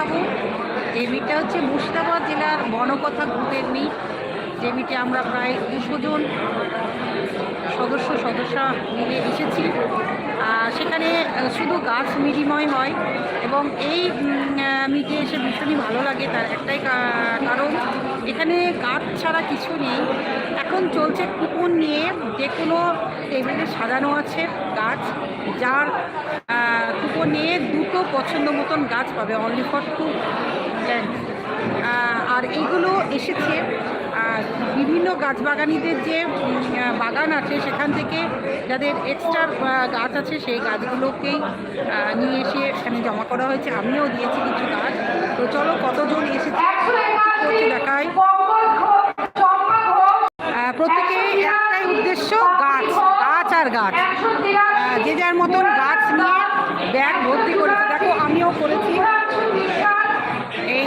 দেখাবো। এই মিটটা হচ্ছে মুর্শিদাবাদ জেলার বনকথা গ্রুপের মিট যে মিটে আমরা প্রায় দুশো জন সদস্য, সদস্যা মিলে এসেছি। সেখানে শুধু গাছ বিনিময় হয় এবং এই মিটে এসে ভীষণই ভালো লাগে তার একটাই কারণ এখানে গাছ ছাড়া কিছু নেই। এখন চলছে কুপন নিয়ে যে কোনো টেবিলে সাজানো আছে গাছ যার নিয়ে দুটো পছন্দ মতন গাছ পাবে অনলি ফর টু আর এইগুলো এসেছে। বিভিন্ন গাছ বাগানিদের যে বাগান আছে, সেখান থেকে যাদের এক্সট্রা গাছ আছে, সেই গাছগুলোকেই নিয়ে এসে এখানে জমা করা হয়েছে। আমিও দিয়েছি কিছু গাছ। তো চলো কতজন এসেছে দেখায় প্রত্যেকে একটাই উদ্দেশ্য, গাছ গাছ আর গাছ। যে যার মতন গাছ নিয়ে ব্যাগ ভর্তি করেছে। দেখো আমিও করেছি। এই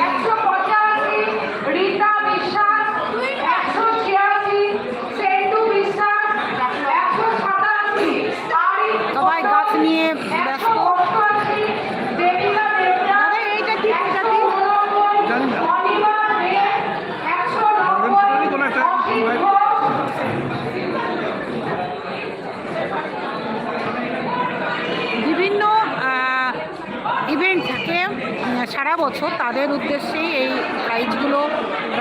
বছর তাদের উদ্দেশ্যেই এই প্রাইজগুলো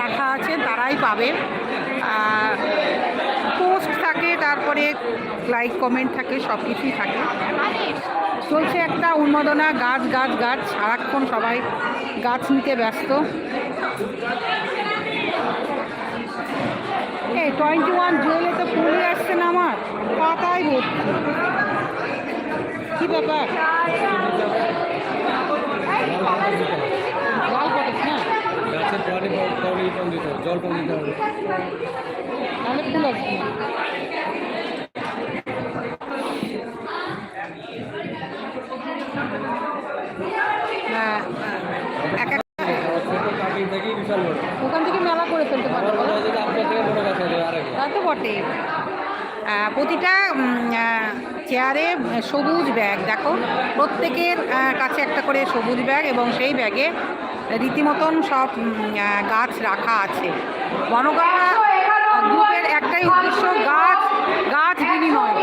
রাখা আছে, তারাই পাবে। পোস্ট থাকে, তারপরে লাইক কমেন্ট থাকে সব কিছুই থাকে। চলছে একটা উন্মাদনা, গাছ গাছ গাছ, সারাক্ষণ সবাই গাছ নিতে ব্যস্ত। এই টোয়েন্টি ওয়ান জুয়েলে তো ফুলই আসছে না আমার পাতাই ভর্তি কি ব্যাপার? কম দিতে হবে জল কম দিতে হবে। তাহলে ফুল আসবে না। হ্যাঁ, বড়। ওখান থেকে মেলা করে ফেলতে পারবে হয় তা তো বটে প্রতিটা চেয়ারে সবুজ ব্যাগ, দেখো। প্রত্যেকের কাছে একটা করে সবুজ ব্যাগ এবং সেই ব্যাগে রীতিমতন সব গাছ রাখা আছে। বনগাঁ গ্রুপের একটাই উদ্দেশ্য গাছ গাছ বিনিময়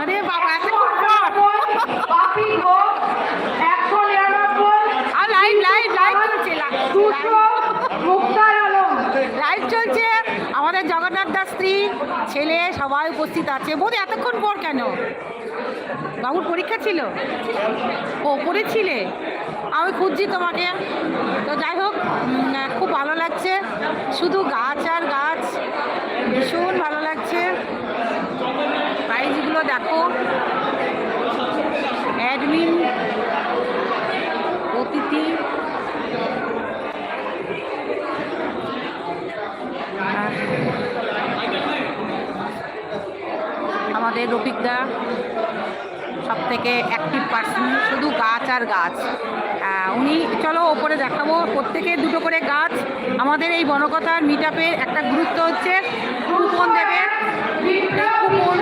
আরে বাবা এতক্ষণ পর। বাপি হোক একশো নিরানব্বই আর লাইভ লাইভ লাইভ চলছে দুশো মুক্তার আলম লাইভ চলছে। আমাদের জগন্নাথ দাস স্ত্রী, ছেলে, সবাই উপস্থিত আছে। বোধ এতক্ষণ পর কেন? বাবুর পরীক্ষা ছিল? ও পড়েছিলে আমি খুঁজছি তোমাকে। তো যাই হোক খুব ভালো লাগছে। শুধু গাছ আর গাছ। ভীষণ ভালো লাগছে। প্রাইজগুলো দেখো। অ্যাডমিন আমাদের রফিকদা সব থেকে অ্যাক্টিভ পার্সন শুধু গাছ আর গাছ। উনি চলো ওপরে দেখাবো প্রত্যেকে দুটো করে গাছ। আমাদের এই বনকথার মিট একটা গুরুত্ব হচ্ছে কুপন দেবে। কুপন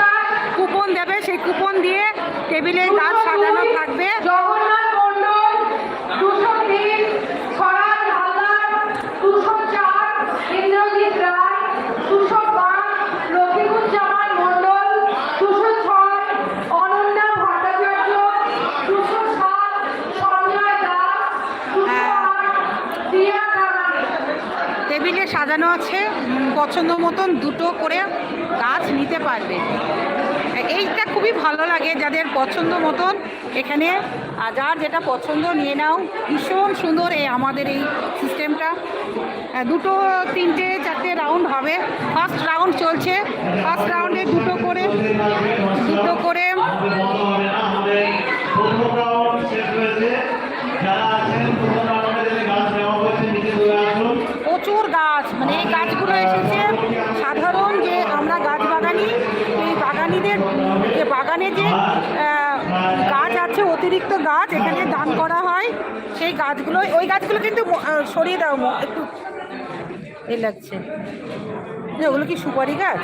কুপন দেবে সেই কুপন দিয়ে টেবিলের গাছ সাজানো থাকবে। সাজানো আছে, পছন্দ মতন দুটো করে গাছ নিতে পারবে। এইটা খুবই ভালো লাগে যাদের পছন্দ মতন এখানে যার যেটা পছন্দ নিয়ে নাও। ভীষণ সুন্দর এই আমাদের এই সিস্টেমটা দুটো, তিনটে, চারটে রাউন্ড হবে। ফার্স্ট রাউন্ড চলছে। ফার্স্ট রাউন্ডে দুটো করে দুটো করে। যারা আছেন প্রথম রাউন্ডে যে গাছ নেওয়া হয়েছে নিচে চলে আসুন প্রচুর গাছ মানে এই গাছগুলো এসেছে সাধারণ যে বাগানি যে গাছ আছে অতিরিক্ত গাছ এখানে দান করা হয় সেই গাছগুলো ওই গাছগুলো কিন্তু সরিয়ে দাও একটু এ লাগছে। ওগুলো কি সুপারি গাছ?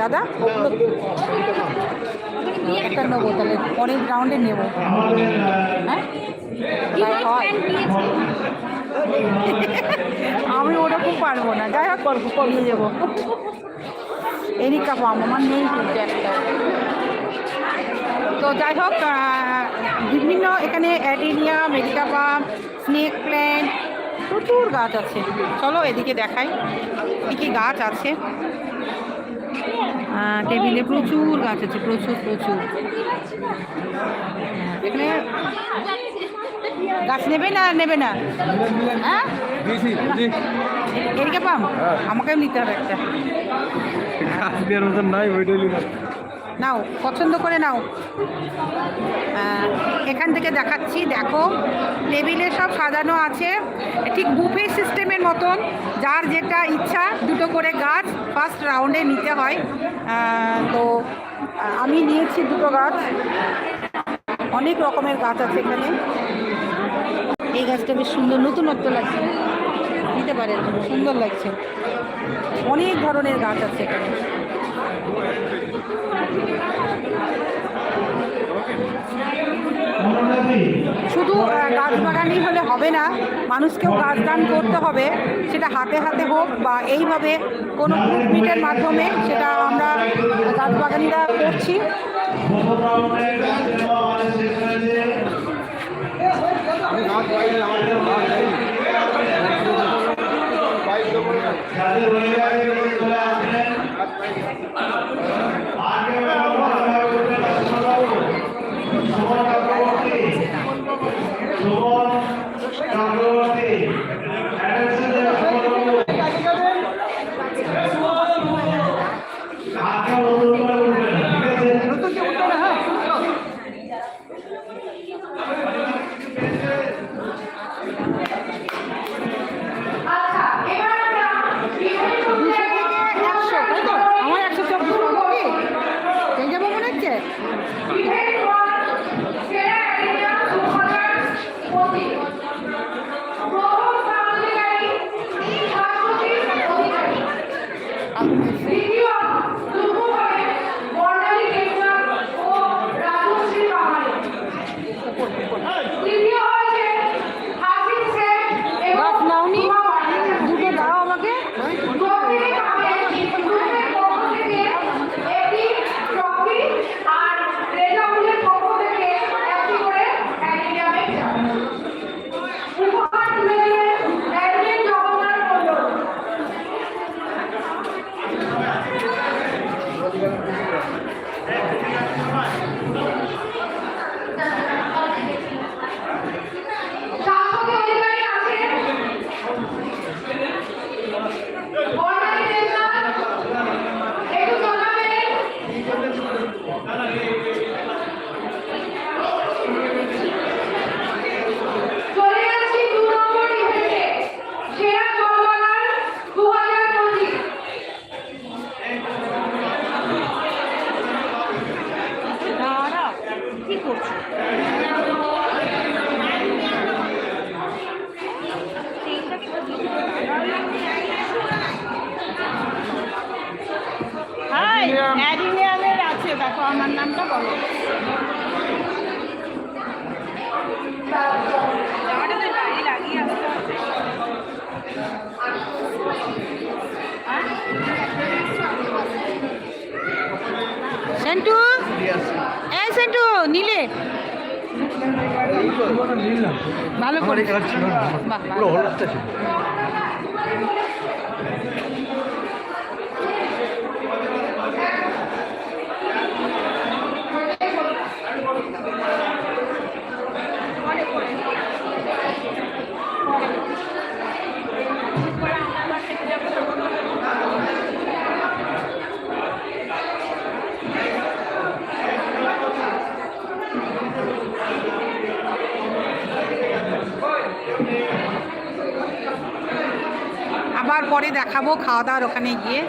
দাদা ওগুলো একটা নেব তাহলে পরের রাউন্ডে নেব। হ্যাঁ? আমি ওরকম পারব না। যাই হোক করব করিয়ে যাব এরিকা পাম আমার তো যাই হোক বিভিন্ন এখানে অ্যাডিনিয়া মেডিকা পাম স্নেক প্ল্যান্ট প্রচুর গাছ আছে। চলো এদিকে দেখাই কী কী গাছ আছে। টেবিলে প্রচুর গাছ আছে প্রচুর প্রচুর। হ্যাঁ, এখানে গাছ নেবে না নেবে না? হ্যাঁ এদিকে পাম? আমাকেও নিতে হবে একটা। দেওয়ার মতন নাই ওইটাই নাও পছন্দ করে নাও। এখান থেকে দেখাচ্ছি দেখো। টেবিলে সব সাজানো আছে। ঠিক বুফে সিস্টেমের মতন যার যেটা ইচ্ছা দুটো করে গাছ ফার্স্ট রাউন্ডে নিতে হয়। তো আমি নিয়েছি দুটো গাছ। অনেক রকমের গাছ আছে এখানে। এই গাছটা বেশ সুন্দর নতুনত্ব লাগছে। নিতে পারেন সুন্দর লাগছে। অনেক ধরনের গাছ আছে এখানে। শুধু গাছ বাগানই হলে হবে না। মানুষকেও গাছ দান করতে হবে। সেটা হাতে হাতে হোক বা এইভাবে কোনো মিটের মাধ্যমে সেটা আমরা গাছ বাগানিরা করছি গাছ পাইনি আমার কোনো গাছ নেই যাদের Yeah. নিলে? ভালো করে। বাহ, পরে দেখাবো খাওয়া দাওয়ার ওখানে গিয়ে।